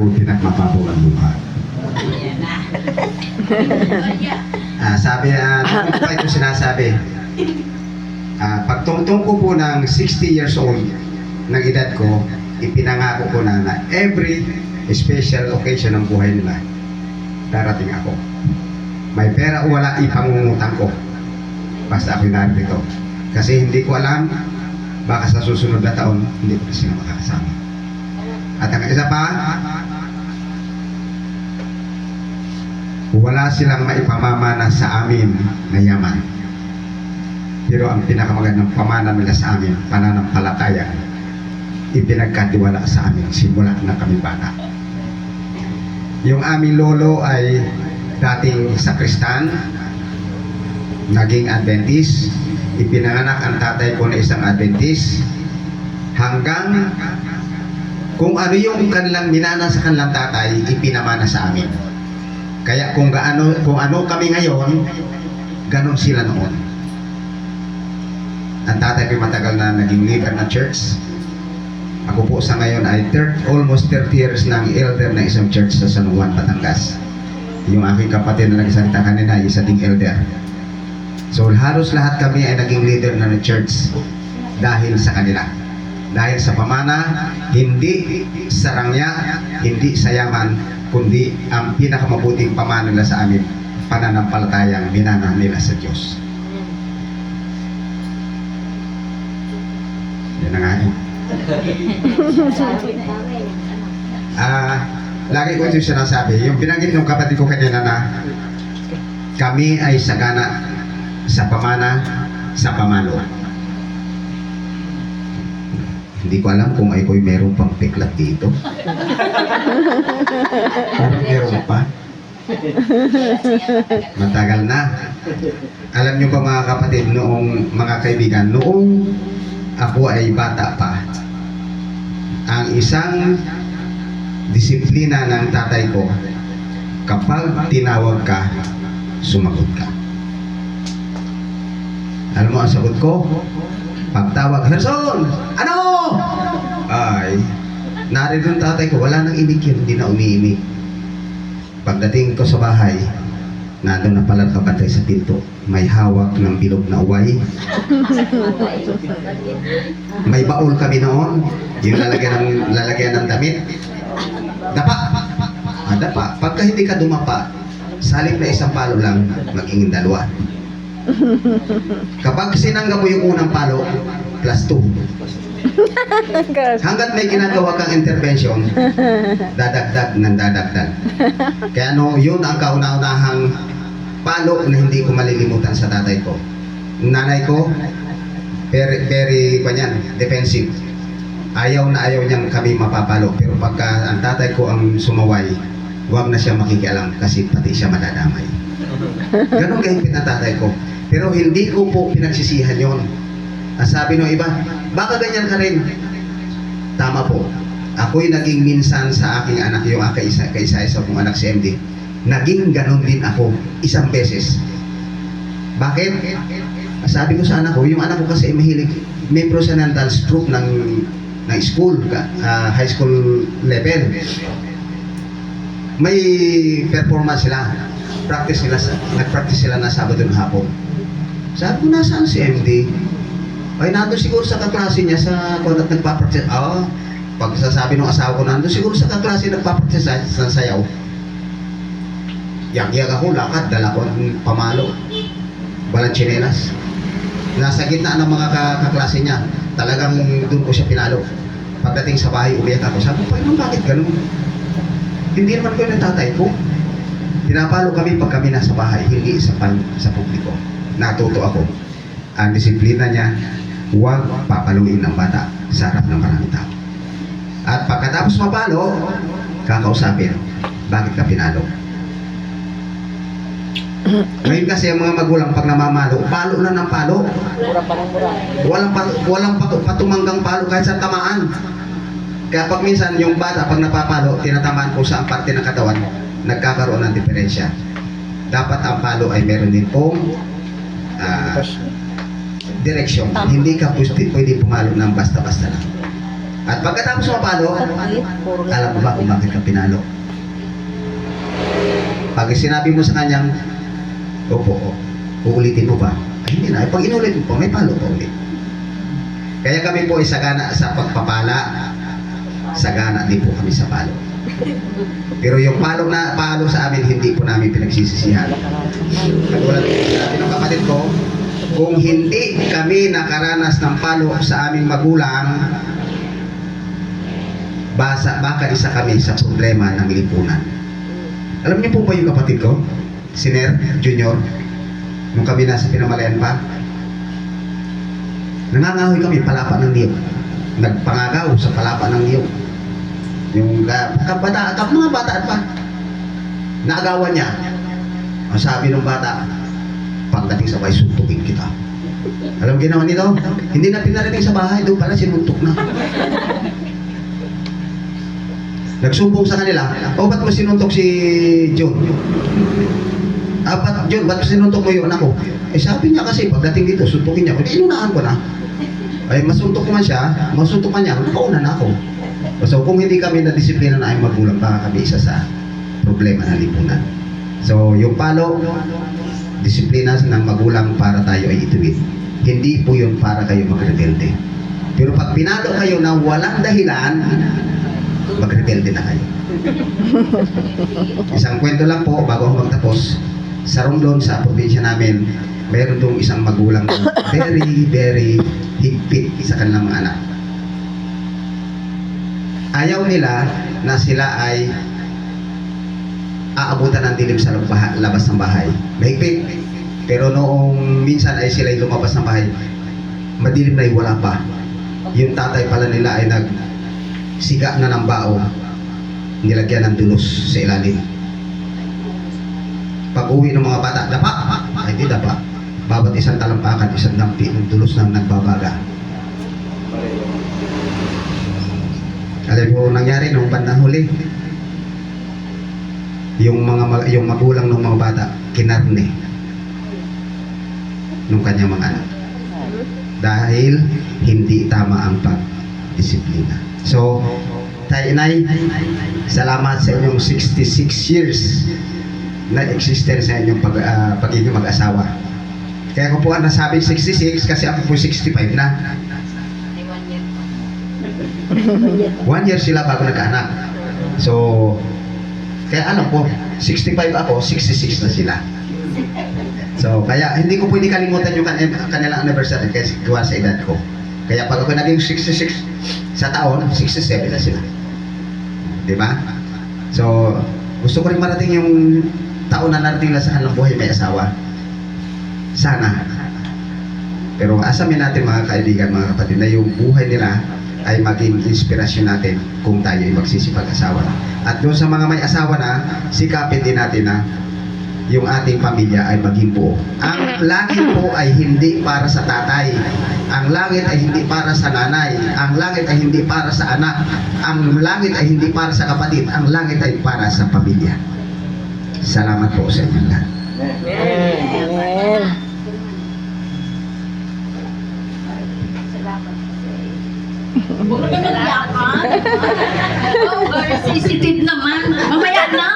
puti at mababaw ang luha. Ah, sabi, ah, uh, ito sinasabi, ah, pagtungtong ko po ng 60 years old ng edad ko, ipinangako ko na na every special occasion ng buhay nila, darating ako. May pera o wala, ipangungutang ko. Basta ako'y narito. Kasi hindi ko alam, baka sa susunod na taon, hindi ko na sila makakasama. At ang isa pa, wala silang maipamamana sa amin na yaman. Pero ang pinakamagandang pamana nila sa amin, pananampalataya, ipinagkatiwala sa amin simula na kami bata. Yung aming lolo ay dating sakristan, naging Adventist, ipinanganak ang tatay ko na isang Adventist, hanggang kung ano yung kanilang minana sa kanilang tatay, ipinamana sa amin. Kaya kung gaano kung ano kami ngayon, ganon sila noon. Ang tatay ko matagal na naging leader ng church. Ako po sa ngayon ay third, almost 30 years ng elder ng isang church sa San Juan, Batangas. Yung aking kapatid na nagsalita kanina ay isa ding elder. So halos lahat kami ay naging leader na ng church dahil sa kanila. Dahil sa pamana, hindi sa rangya, hindi sa yaman, kundi ang pinakamabuting pamana nila sa amin, pananampalatayang minana nila sa Diyos. Yan na nga eh. Ah, lagi ko ito sinasabi, yung binanggit ng kapatid ko kanina na kami ay sagana sa pamana, sa pamalo. Hindi ko alam kung ay ko'y meron pang piklat dito. Parang meron pa. Matagal na. Alam niyo pa mga kapatid, noong mga kaibigan, noong ako ay bata pa, ang isang disiplina ng tatay ko, kapag tinawag ka, sumagot ka. Alam mo ang sagot ko? Pagtawag, Gerson! Ano? Ay, narito tatay ko, wala nang imig yun, hindi na umiimig. Pagdating ko sa bahay, nandun na pala kabantay sa pinto. May hawak ng bilog na uway. May baul kami noon, yung lalagyan ng, lalagyan ng damit. Dapa! Ah, dapa. Pagka hindi ka dumapa, salip na isang palo lang, magiging dalawa. Kapag sinangga mo yung unang palo, plus 2. Hanggat may ginagawa kang intervention, dadagdag ng dadagdag. Kaya no, yun ang kauna-unahang palo na hindi ko malilimutan sa tatay ko. Nanay ko, very, very, kanyan, defensive. Ayaw na ayaw niyang kami mapapalo. Pero pagka ang tatay ko ang sumaway, huwag na siya makikialam kasi pati siya madadamay. Ganon kahigpit na tatay ko. Pero hindi ko po pinagsisihan yon. Sabi ng iba, baka ganyan ka rin. Tama po. Ako'y naging minsan sa aking anak, yung aking isa, kaisa-isa kong anak si MD. Naging ganon din ako isang beses. Bakit? Sabi ko sa anak ko, yung anak ko kasi mahilig, membro ng dance troupe ng, ng school, ah, high school level. May performance sila. Practice sila, sa- nag-practice sila na Sabado ng hapon. Sabi ko, nasaan si MD? Ay, nandun siguro sa kaklase niya sa kung nagpapractice. Ah, pag sasabi ng asawa ko, nandun siguro sa kaklase nagpapractice sa, sa sayaw. Yak-yak ako, lakad, dala ko ng pamalo. Walang tsinelas. Nasa gitna ng mga ka- kaklase niya, talagang doon ko siya pinalo. Pagdating sa bahay, umiyak ako. Sabi ko, "Paano, bakit ganun? Hindi naman ko yung tatay ko. Pinapalo kami pag kami nasa bahay, hindi sa, pan, sa publiko. Natuto ako. Ang disiplina niya, huwag papaluin ng bata sa harap ng maraming tao. At pagkatapos mapalo, kakausapin, bakit ka pinalo? Ngayon kasi ang mga magulang pag namamalo, palo na ng palo. Walang, pa, walang patu- patumanggang palo kahit sa tamaan. Kaya pag minsan yung bata pag napapalo, tinatamaan kung saan parte ng katawan, nagkakaroon ng diferensya. Dapat ang palo ay meron din pong ah, direksyon. Hindi ka pwede, pwede pumalo ng basta-basta lang. At pagkatapos mapalo, alam mo ba kung bakit ka pinalo? Pag sinabi mo sa kanyang, Opo, o, uulitin mo ba? Ay, hindi na. Pag inulit mo pa, may palo pa ulit. Kaya kami po ay sagana sa pagpapala. Sagana din po kami sa palo. Pero yung palo na palo sa amin, hindi po namin pinagsisisihan. Katulad sabi ng kapatid ko, kung hindi kami nakaranas ng palo sa aming magulang, basa, baka isa kami sa problema ng lipunan. Alam niyo po ba yung kapatid ko? Siner Junior, nung kami nasa pinamalayan pa, nangangahoy kami palapa ng niyog. Nagpangagaw sa palapa ng niyog. Yung ka, kabata, ka, mga bata pa. Naagawan niya. Ang sabi ng bata, pagdating sa bahay, suntukin kita. Alam mo ginawa nito? Hindi na pinarating sa bahay, doon pala sinuntok na. Nagsumbong sa kanila, o ba't mo sinuntok si John? Ah, ba't, John, ba't sinuntok mo yung anak ko? Eh sabi niya kasi, pagdating dito, suntukin niya ako. Eh, inunahan ko na. Ay, masuntok man siya, masuntok man niya, nakauna na ako. So, kung hindi kami na disiplina na ay magulang, baka kami isa sa problema ng lipunan. So, yung palo, disiplina ng magulang para tayo ay ituwid. Hindi po yun para kayo magrebelde. Pero pag pinalo kayo na walang dahilan, magrebelde na kayo. Isang kwento lang po, bago ako magtapos, sa Romblon, sa probinsya namin, meron dong isang magulang na very, very higpit sa kanilang mga anak. Ayaw nila na sila ay aabutan ng dilim sa laba- labas ng bahay. Mahigpit. Pero noong minsan ay sila ay lumabas ng bahay, madilim na wala pa. Yung tatay pala nila ay nag siga na ng bao, nilagyan ng dulos sa ilalim. Pag uwi ng mga bata, dapa! Ay, di dapa. Bawat isang talampakan, isang dampi ng dulos na nagbabaga. Alam mo nangyari nung bandang huli? Yung mga yung magulang ng mga bata, kinarne nung kanyang mga anak. Dahil hindi tama ang pagdisiplina. So, tayo inay, salamat sa inyong 66 years na existence sa inyong pag, ah, pagiging mag-asawa. Kaya ko po ang nasabing 66 kasi ako po 65 na. One year sila bago nagkaanak. So, kaya alam ko, 65 ako, 66 na sila. So, kaya hindi ko pwede kalimutan yung kan kanilang anniversary kasi gawa sa edad ko. Kaya pag ako naging 66 sa taon, 67 na sila. Di ba? So, gusto ko rin marating yung taon na narating na sa ng buhay may asawa. Sana. Pero asamin natin mga kaibigan, mga kapatid, na yung buhay nila ay maging inspirasyon natin kung tayo ay magsisipag-asawa. At doon sa mga may asawa na, sikapin din natin na yung ating pamilya ay maging buo. Ang langit po ay hindi para sa tatay. Ang langit ay hindi para sa nanay. Ang langit ay hindi para sa anak. Ang langit ay hindi para sa kapatid. Ang langit ay para sa pamilya. Salamat po sa inyo lahat. Amen. Huwag ka nang yakan. Oh, very sensitive naman. Mamaya na.